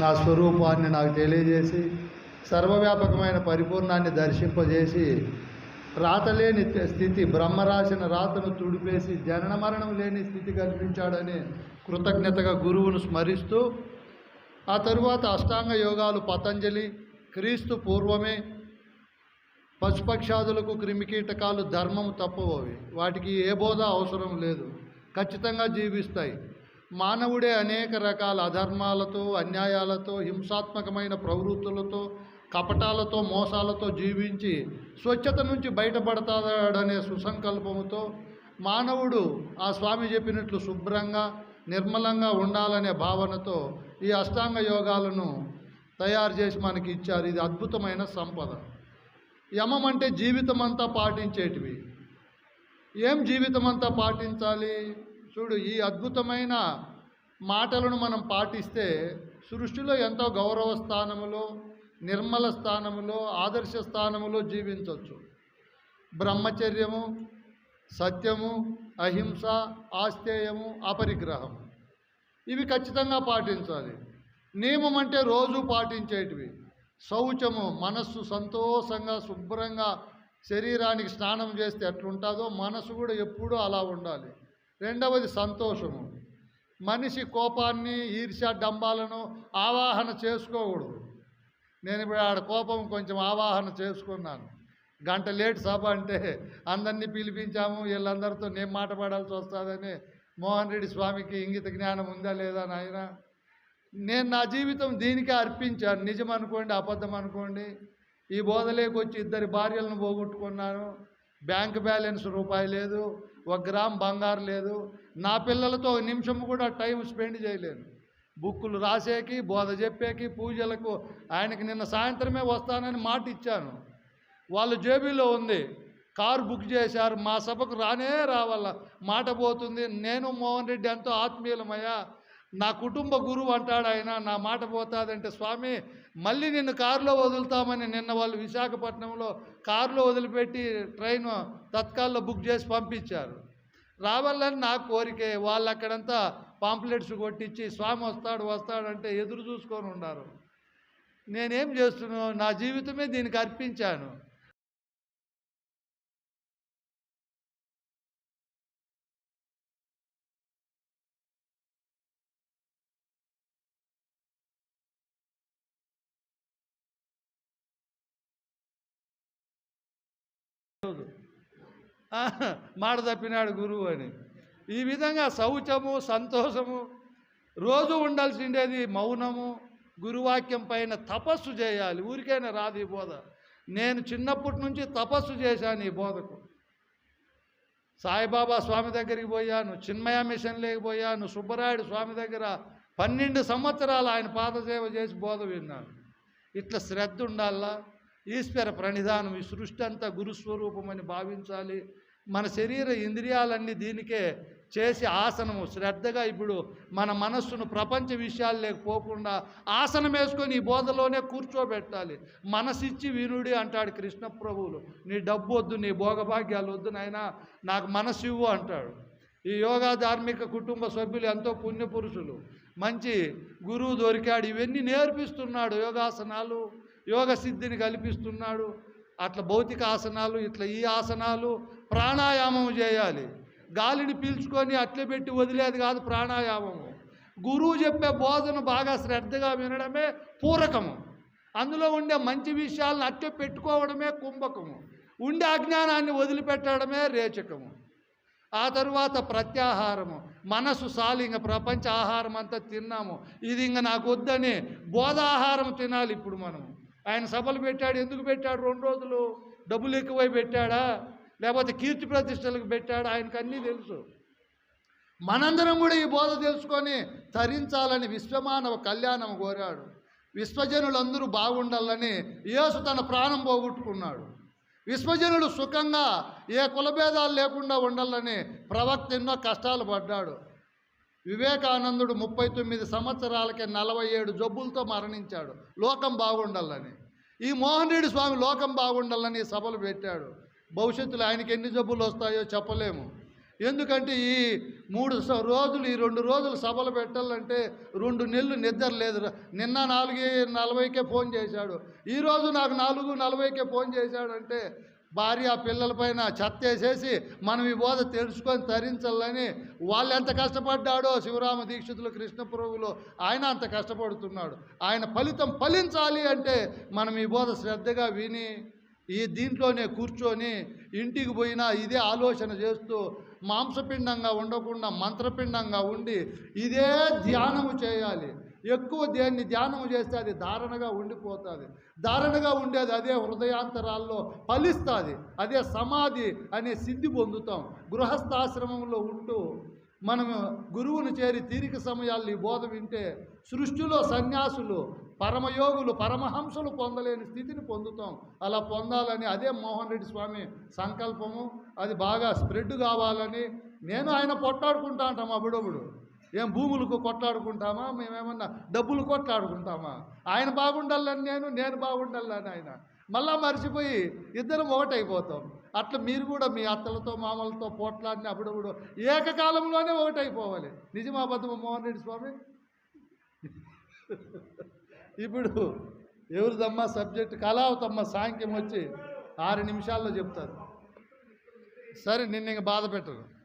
నా స్వరూపాన్ని నాకు తెలియజేసి సర్వవ్యాపకమైన పరిపూర్ణాన్ని దర్శింపజేసి రాతలేని స్థితి బ్రహ్మ రాసిన రాతను తుడిపేసి జనన మరణం లేని స్థితి కల్పించాడని కృతజ్ఞతగా గురువును స్మరిస్తూ ఆ తరువాత అష్టాంగ యోగాలు పతంజలి క్రీస్తు పూర్వమే పశుపక్షాదులకు క్రిమికీటకాలు ధర్మం తప్పవవి. వాటికి ఏ బోధ అవసరం లేదు. ఖచ్చితంగా జీవిస్తాయి. మానవుడే అనేక రకాల అధర్మాలతో అన్యాయాలతో హింసాత్మకమైన ప్రవృత్తులతో కపటాలతో మోసాలతో జీవించి స్వచ్ఛత నుంచి బయటపడతాడనే సుసంకల్పముతో మానవుడు ఆ స్వామి చెప్పినట్లు శుభ్రంగా నిర్మలంగా ఉండాలనే భావనతో ఈ అష్టాంగ యోగాలను తయారు చేసి మనకి ఇచ్చారు. ఇది అద్భుతమైన సంపద. యమం అంటే జీవితమంతా పాటించేటివి. ఏం జీవితమంతా పాటించాలి? చూడు ఈ అద్భుతమైన మాటలను మనం పాటిస్తే సృష్టిలో ఎంతో గౌరవ స్థానములో నిర్మల స్థానములో ఆదర్శ స్థానములో జీవించవచ్చు బ్రహ్మచర్యము సత్యము అహింస ఆస్తేయము అపరిగ్రహం. ఇవి ఖచ్చితంగా పాటించాలి. నియమం అంటే రోజు పాటించేటివి. శౌచము మనస్సు సంతోషంగా శుభ్రంగా శరీరానికి స్నానం చేస్తే ఎట్లుంటుందో మనసు కూడా ఎప్పుడూ అలా ఉండాలి. రెండవది సంతోషము. మనిషి కోపాన్ని ఈర్ష్య డంబాలను ఆవాహన చేసుకోకూడదు. నేను ఇప్పుడు ఆడ కోపం కొంచెం ఆవాహన చేసుకున్నాను. గంట లేట్ సభ అంటే అందరినీ పిలిపించాము వీళ్ళందరితో నేను మాట పడాల్సి వస్తుందని మోహన్ రెడ్డి స్వామికి ఇంగిత జ్ఞానం ఉందా లేదా నాయన? నేను నా జీవితం దీనికే అర్పించాను. నిజం అనుకోండి అబద్ధం అనుకోండి. ఈ బోధలేకి వచ్చి ఇద్దరి భార్యలను పోగొట్టుకున్నాను. బ్యాంక్ బ్యాలెన్స్ రూపాయి లేదు. ఒక గ్రామ్ బంగారు లేదు. నా పిల్లలతో ఒక నిమిషం కూడా టైం స్పెండ్ చేయలేను. బుక్కులు రాసేకి బోధ చెప్పేకి పూజలకు ఆయనకి నిన్న సాయంత్రమే వస్తానని మాట ఇచ్చాను. వాళ్ళ జేబీలో ఉంది. కారు బుక్ చేశారు. మా సభకు రానే రావాల. మాట పోతుంది. నేను మోహన్ రెడ్డి ఎంతో ఆత్మీయులమయ్యా. నా కుటుంబ గురువు అంటాడు ఆయన నా మాట పోతాదంటే స్వామి మళ్ళీ నిన్ను కారులో వదులుతామని నిన్న వాళ్ళు విశాఖపట్నంలో కారులో వదిలిపెట్టి ట్రైన్ తత్కాల్లో బుక్ చేసి పంపించారు. రావాలని నా కోరికే వాళ్ళు అక్కడంతా పాంప్లెట్స్ కొట్టించి స్వామి వస్తాడు వస్తాడంటే ఎదురు చూసుకొని ఉన్నారు. నేనేం చేస్తున్నాను నా జీవితమే దీనికి అర్పించాను. మాట తప్పినాడు గురువు అని. ఈ విధంగా శౌచము సంతోషము రోజు ఉండాల్సిండేది మౌనము గురువాక్యం పైన తపస్సు చేయాలి. ఊరికైనా రాదు ఈ బోధ. నేను చిన్నప్పటి నుంచి తపస్సు చేశాను ఈ బోధకు. సాయిబాబా స్వామి దగ్గరికి పోయాను చిన్మయ మిషన్లోకి పోయాను సుబ్బరాయుడు స్వామి దగ్గర పన్నెండు సంవత్సరాలు ఆయన పాదసేవ చేసి బోధ విన్నాను. ఇట్లా శ్రద్ధ ఉండాలా? ఈశ్వర ప్రణిధానం ఈ సృష్టి అంతా గురుస్వరూపమని భావించాలి. మన శరీర ఇంద్రియాలన్నీ దీనికే చేసి ఆసనము. శ్రద్ధగా ఇప్పుడు మన మనస్సును ప్రపంచ విషయాలు లేకపోకుండా ఆసనం వేసుకొని ఈ బోధలోనే కూర్చోబెట్టాలి. మనసిచ్చి వినుడి అంటాడు కృష్ణ ప్రభువులు. నీ డబ్బు వద్దు నీ భోగభాగ్యాలు వద్దు నాయన నాకు మనసు ఇవ్వు అంటాడు. ఈ యోగా ధార్మిక కుటుంబ సభ్యులు ఎంతో పుణ్యపురుషులు. మంచి గురువు దొరికాడు. ఇవన్నీ నేర్పిస్తున్నాడు యోగాసనాలు. యోగ సిద్ధిని కల్పిస్తున్నాడు. అట్లా భౌతిక ఆసనాలు ఇట్లా ఈ ఆసనాలు ప్రాణాయామం చేయాలి. గాలిని పీల్చుకొని అట్లే పెట్టి వదిలేది కాదు ప్రాణాయామము. గురువు చెప్పే బోధన బాగా శ్రద్ధగా వినడమే పూరకము. అందులో ఉండే మంచి విషయాలను అట్టే పెట్టుకోవడమే కుంభకము. ఉండే అజ్ఞానాన్ని వదిలిపెట్టడమే రేచకము. ఆ తరువాత ప్రత్యాహారము. మనసు సాలి ఇంక ప్రపంచ ఆహారం అంతా తిన్నాము. ఇది ఇంక నాకు వద్దని బోధాహారం తినాలి ఇప్పుడు మనము. ఆయన సభలు పెట్టాడు ఎందుకు పెట్టాడు? రెండు రోజులు డబ్బులు ఎక్కువై పెట్టాడా? లేకపోతే కీర్తి ప్రతిష్టలకు పెట్టాడా? ఆయనకు అన్నీ తెలుసు. మనందరం కూడా ఈ బోధ తెలుసుకొని తరించాలని విశ్వమానవ కళ్యాణం కోరాడు. విశ్వజనులందరూ బాగుండాలని యేసు తన ప్రాణం పోగొట్టుకున్నాడు. విశ్వజనులు సుఖంగా ఏ కులభేదాలు లేకుండా ఉండాలని ప్రవక్త ఎన్నో కష్టాలు పడ్డాడు. వివేకానందుడు ముప్పై తొమ్మిది సంవత్సరాలకే నలభై ఏడు జబ్బులతో మరణించాడు. లోకం బాగుండాలని. ఈ మోహన్ రెడ్డి స్వామి లోకం బాగుండాలని సభలు పెట్టాడు. భవిష్యత్తులో ఆయనకి ఎన్ని జబ్బులు వస్తాయో చెప్పలేము. ఎందుకంటే ఈ మూడు రోజులు ఈ రెండు రోజులు సభలు పెట్టాలంటే రెండు నెలలు నిద్ర లేదు. నిన్న నాలుగు నలభైకే ఫోన్ చేశాడు. ఈరోజు నాకు నాలుగు నలభైకే ఫోన్ చేశాడంటే భార్య పిల్లలపైన చెత్త వేసేసి మనం ఈ బోధ తెలుసుకొని తరించాలని వాళ్ళు ఎంత కష్టపడ్డాడో శివరామ దీక్షితులు కృష్ణప్రభులు ఆయన అంత కష్టపడుతున్నాడు. ఆయన ఫలితం ఫలించాలి అంటే మనం ఈ బోధ శ్రద్ధగా విని ఈ దీంట్లోనే కూర్చొని ఇంటికి పోయినా ఇదే ఆలోచన చేస్తూ మాంసపిండంగా ఉండకుండా మంత్రపిండంగా ఉండి ఇదే ధ్యానము చేయాలి. ఎక్కువ దేన్ని ధ్యానం చేస్తే అది ధారణగా ఉండిపోతుంది. ధారణగా ఉండేది అదే హృదయాంతరాల్లో ఫలిస్తుంది. అదే సమాధి అనే సిద్ధి పొందుతాం. గృహస్థాశ్రమంలో ఉంటూ మనము గురువును చేరి తీరిక సమయాల్లో ఈ బోధ వింటే సృష్టిలో సన్యాసులు పరమయోగులు పరమహంసలు పొందలేని స్థితిని పొందుతాం. అలా పొందాలని అదే మోహన్ రెడ్డి స్వామి సంకల్పము. అది బాగా స్ప్రెడ్ కావాలని నేను ఆయన పొట్టాడుకుంటా అంటాం అప్పుడప్పుడు. ఏం భూములకు కొట్లాడుకుంటామా? మేమేమన్నా డబ్బులు కొట్లాడుకుంటామా? ఆయన బాగుండాలని నేను నేను బాగుండాలని ఆయన. మళ్ళా మర్చిపోయి ఇద్దరం ఒకటైపోతాం. అట్లా మీరు కూడా మీ అత్తలతో మామలతో పోట్లాడిన అప్పుడప్పుడు ఏకకాలంలోనే ఒకటైపోవాలి. నిజమా అబద్ధమా మోహన్ రెడ్డి స్వామి? ఇప్పుడు ఎవరిదమ్మా సబ్జెక్ట్? కళావతమ్మ సాంఖ్యం వచ్చి ఆరు నిమిషాల్లో చెప్తారు. సరే నిన్న ఇంక బాధ పెట్టరు